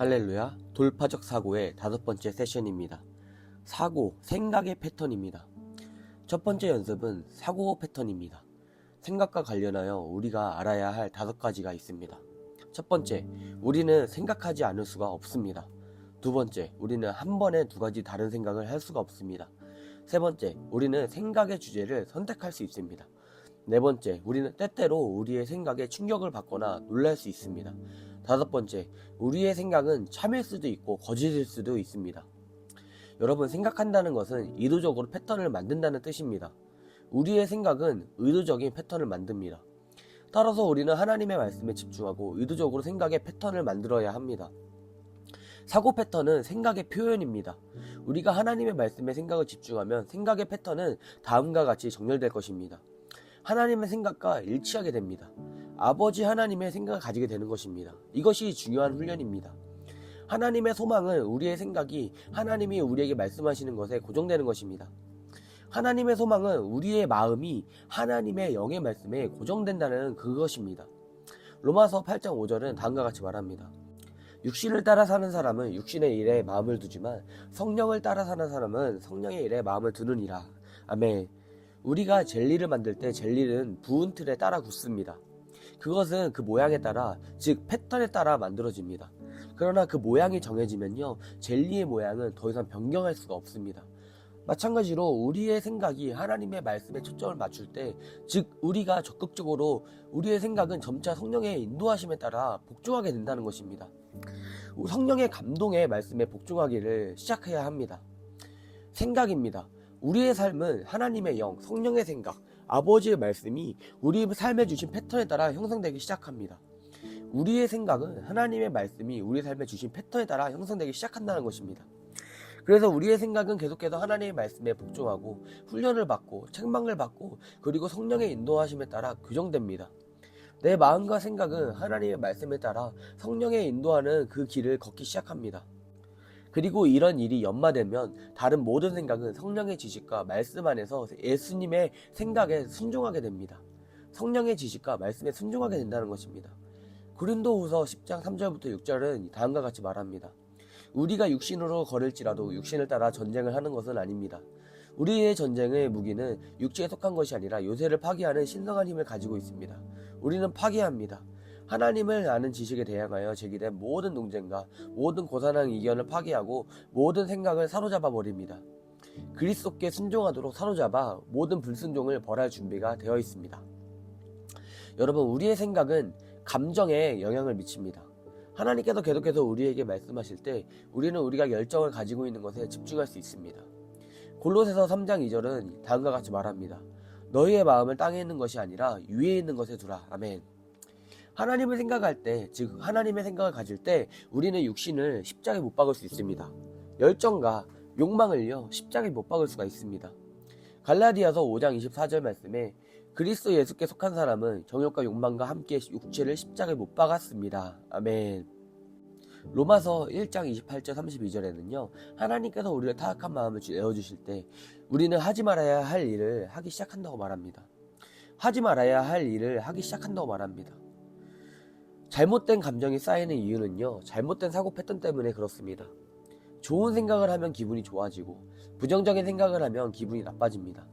할렐루야 돌파적 사고의 다섯 번째 세션입니다. 사고, 생각의 패턴입니다. 첫 번째 연습은 사고 패턴입니다. 생각과 관련하여 우리가 알아야 할 다섯 가지가 있습니다. 첫 번째, 우리는 생각하지 않을 수가 없습니다. 두 번째, 우리는 한 번에 두 가지 다른 생각을 할 수가 없습니다. 세 번째, 우리는 생각의 주제를 선택할 수 있습니다. 네 번째, 우리는 때때로 우리의 생각에 충격을 받거나 놀랄 수 있습니다. 다섯 번째, 우리의 생각은 참일 수도 있고 거짓일 수도 있습니다. 여러분, 생각한다는 것은 의도적으로 패턴을 만든다는 뜻입니다. 우리의 생각은 의도적인 패턴을 만듭니다. 따라서 우리는 하나님의 말씀에 집중하고 의도적으로 생각의 패턴을 만들어야 합니다. 사고 패턴은 생각의 표현입니다. 우리가 하나님의 말씀에 생각을 집중하면 생각의 패턴은 다음과 같이 정렬될 것입니다. 하나님의 생각과 일치하게 됩니다. 아버지 하나님의 생각을 가지게 되는 것입니다. 이것이 중요한 훈련입니다. 하나님의 소망은 우리의 생각이 하나님이 우리에게 말씀하시는 것에 고정되는 것입니다. 하나님의 소망은 우리의 마음이 하나님의 영의 말씀에 고정된다는 그것입니다. 로마서 8장 5절은 다음과 같이 말합니다. 육신을 따라 사는 사람은 육신의 일에 마음을 두지만 성령을 따라 사는 사람은 성령의 일에 마음을 두느니라. 아멘. 우리가 젤리를 만들 때 젤리는 부은 틀에 따라 굳습니다. 그것은 그 모양에 따라, 즉 패턴에 따라 만들어집니다. 그러나 그 모양이 정해지면요, 젤리의 모양은 더 이상 변경할 수가 없습니다. 마찬가지로 우리의 생각이 하나님의 말씀에 초점을 맞출 때, 즉 우리가 적극적으로 우리의 생각은 점차 성령의 인도하심에 따라 복종하게 된다는 것입니다. 성령의 감동의 말씀에 복종하기를 시작해야 합니다. 생각입니다. 우리의 삶은 하나님의 영, 성령의 생각, 아버지의 말씀이 우리 삶에 주신 패턴에 따라 형성되기 시작합니다. 우리의 생각은 하나님의 말씀이 우리 삶에 주신 패턴에 따라 형성되기 시작한다는 것입니다. 그래서 우리의 생각은 계속해서 하나님의 말씀에 복종하고 훈련을 받고 책망을 받고 그리고 성령의 인도하심에 따라 교정됩니다. 내 마음과 생각은 하나님의 말씀에 따라 성령의 인도하는 그 길을 걷기 시작합니다. 그리고 이런 일이 연마되면 다른 모든 생각은 성령의 지식과 말씀 안에서 예수님의 생각에 순종하게 됩니다. 성령의 지식과 말씀에 순종하게 된다는 것입니다. 고린도후서 10장 3절부터 6절은 다음과 같이 말합니다. 우리가 육신으로 걸을지라도 육신을 따라 전쟁을 하는 것은 아닙니다. 우리의 전쟁의 무기는 육체에 속한 것이 아니라 요새를 파괴하는 신성한 힘을 가지고 있습니다. 우리는 파괴합니다. 하나님을 아는 지식에 대항하여 제기된 모든 논쟁과 모든 고사랑 이견을 파괴하고 모든 생각을 사로잡아 버립니다. 그리스도께 순종하도록 사로잡아 모든 불순종을 벌할 준비가 되어 있습니다. 여러분, 우리의 생각은 감정에 영향을 미칩니다. 하나님께서 계속해서 우리에게 말씀하실 때 우리는 우리가 열정을 가지고 있는 것에 집중할 수 있습니다. 골로새서 3장 2절은 다음과 같이 말합니다. 너희의 마음을 땅에 있는 것이 아니라 위에 있는 것에 두라. 아멘. 하나님을 생각할 때, 즉 하나님의 생각을 가질 때 우리는 육신을 십자가에 못 박을 수 있습니다. 열정과 욕망을요 십자가에 못 박을 수가 있습니다. 갈라디아서 5장 24절 말씀에 그리스도 예수께 속한 사람은 정욕과 욕망과 함께 육체를 십자가에 못 박았습니다. 아멘. 로마서 1장 28절 32절에는요, 하나님께서 우리를 타악한 마음을 내어주실 때, 우리는 하지 말아야 할 일을 하기 시작한다고 말합니다. 하지 말아야 할 일을 하기 시작한다고 말합니다. 잘못된 감정이 쌓이는 이유는요, 잘못된 사고 패턴 때문에 그렇습니다. 좋은 생각을 하면 기분이 좋아지고, 부정적인 생각을 하면 기분이 나빠집니다.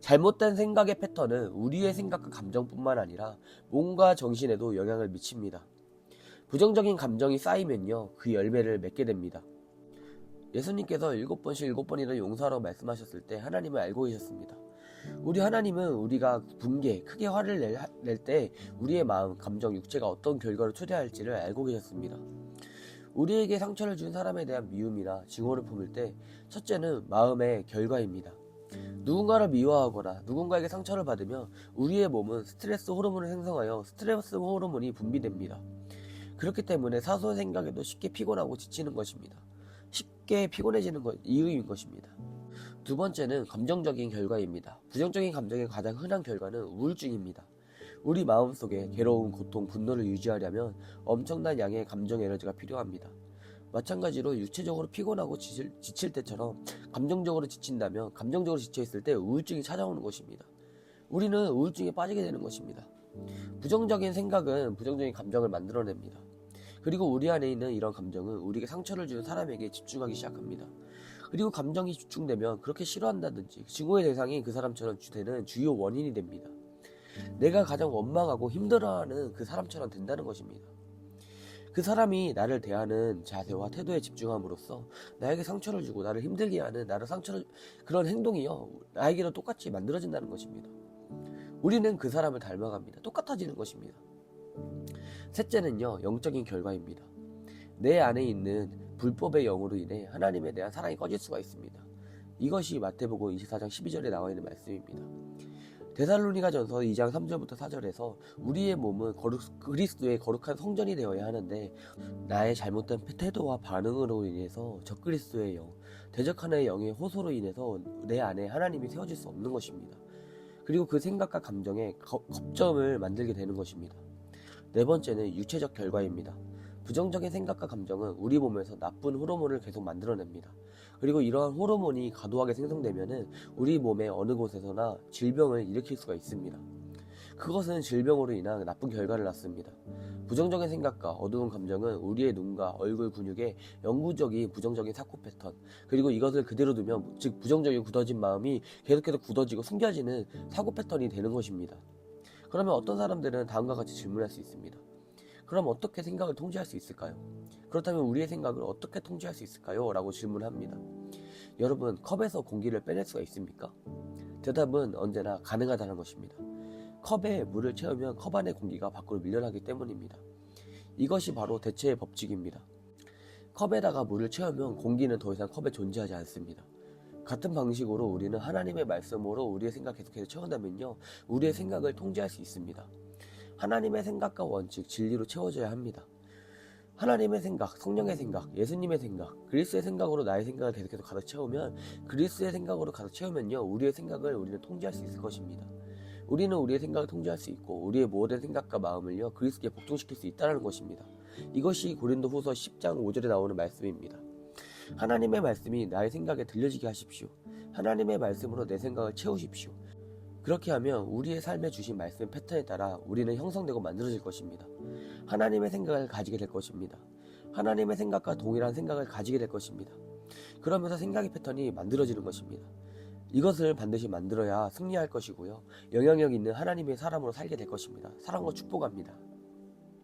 잘못된 생각의 패턴은 우리의 생각과 감정뿐만 아니라 몸과 정신에도 영향을 미칩니다. 부정적인 감정이 쌓이면요, 그 열매를 맺게 됩니다. 예수님께서 일곱 번씩 일곱 번이나 용서하라고 말씀하셨을 때 하나님을 알고 계셨습니다. 우리 하나님은 우리가 분개, 크게 화를 낼 때 우리의 마음, 감정, 육체가 어떤 결과를 초래할지를 알고 계셨습니다. 우리에게 상처를 준 사람에 대한 미움이나 증오를 품을 때 첫째는 마음의 결과입니다. 누군가를 미워하거나 누군가에게 상처를 받으면 우리의 몸은 스트레스 호르몬을 생성하여 스트레스 호르몬이 분비됩니다. 그렇기 때문에 사소한 생각에도 쉽게 피곤하고 지치는 것입니다. 쉽게 피곤해지는 것, 이유인 것입니다. 두 번째는 감정적인 결과입니다. 부정적인 감정의 가장 흔한 결과는 우울증입니다. 우리 마음속에 괴로움, 고통, 분노를 유지하려면 엄청난 양의 감정 에너지가 필요합니다. 마찬가지로 육체적으로 피곤하고 지칠, 지칠 때처럼 감정적으로 지친다면 감정적으로 지쳐있을 때 우울증이 찾아오는 것입니다. 우리는 우울증에 빠지게 되는 것입니다. 부정적인 생각은 부정적인 감정을 만들어냅니다. 그리고 우리 안에 있는 이런 감정은 우리에게 상처를 주는 사람에게 집중하기 시작합니다. 그리고 감정이 집중되면 그렇게 싫어한다든지 증오의 대상이 그 사람처럼 되는 주요 원인이 됩니다. 내가 가장 원망하고 힘들어하는 그 사람처럼 된다는 것입니다. 그 사람이 나를 대하는 자세와 태도에 집중함으로써 나에게 상처를 주고 나를 힘들게 하는 나를 상처를 그런 행동이요 나에게도 똑같이 만들어진다는 것입니다. 우리는 그 사람을 닮아갑니다. 똑같아지는 것입니다. 셋째는요 영적인 결과입니다. 내 안에 있는 불법의 영으로 인해 하나님에 대한 사랑이 꺼질 수가 있습니다. 이것이 마태복음 24장 12절에 나와 있는 말씀입니다. 데살로니가 전서 2장 3절부터 4절에서 우리의 몸은 거룩, 그리스도의 거룩한 성전이 되어야 하는데 나의 잘못된 태도와 반응으로 인해서 적그리스도의 영, 대적하나의 영의 호소로 인해서 내 안에 하나님이 세워질 수 없는 것입니다. 그리고 그 생각과 감정에 거- 겁점을 만들게 되는 것입니다. 네 번째는 유체적 결과입니다. 부정적인 생각과 감정은 우리 몸에서 나쁜 호르몬을 계속 만들어냅니다. 그리고 이러한 호르몬이 과도하게 생성되면은 우리 몸의 어느 곳에서나 질병을 일으킬 수가 있습니다. 그것은 질병으로 인한 나쁜 결과를 낳습니다. 부정적인 생각과 어두운 감정은 우리의 눈과 얼굴 근육에 영구적인 부정적인 사고 패턴, 그리고 이것을 그대로 두면 즉 부정적인 굳어진 마음이 계속해서 굳어지고 숨겨지는 사고 패턴이 되는 것입니다. 그러면 어떤 사람들은 다음과 같이 질문할 수 있습니다. 그럼 어떻게 생각을 통제할 수 있을까요? 그렇다면 우리의 생각을 어떻게 통제할 수 있을까요? 라고 질문합니다. 여러분, 컵에서 공기를 빼낼 수가 있습니까? 대답은 언제나 가능하다는 것입니다. 컵에 물을 채우면 컵 안의 공기가 밖으로 밀려나기 때문입니다. 이것이 바로 대체의 법칙입니다. 컵에다가 물을 채우면 공기는 더 이상 컵에 존재하지 않습니다. 같은 방식으로 우리는 하나님의 말씀으로 우리의 생각 계속해서 채운다면요, 우리의 생각을 통제할 수 있습니다. 하나님의 생각과 원칙, 진리로 채워져야 합니다. 하나님의 생각, 성령의 생각, 예수님의 생각, 그리스의 생각으로 나의 생각을 계속해서 가득 채우면 그리스의 생각으로 가득 채우면요 우리의 생각을 우리는 통제할 수 있을 것입니다. 우리는 우리의 생각을 통제할 수 있고 우리의 모든 생각과 마음을요 그리스께 복종시킬 수 있다는 것입니다. 이것이 고린도후서 10장 5절에 나오는 말씀입니다. 하나님의 말씀이 나의 생각에 들려지게 하십시오. 하나님의 말씀으로 내 생각을 채우십시오. 그렇게 하면 우리의 삶에 주신 말씀 패턴에 따라 우리는 형성되고 만들어질 것입니다. 하나님의 생각을 가지게 될 것입니다. 하나님의 생각과 동일한 생각을 가지게 될 것입니다. 그러면서 생각의 패턴이 만들어지는 것입니다. 이것을 반드시 만들어야 승리할 것이고요. 영향력 있는 하나님의 사람으로 살게 될 것입니다. 사랑과 축복합니다.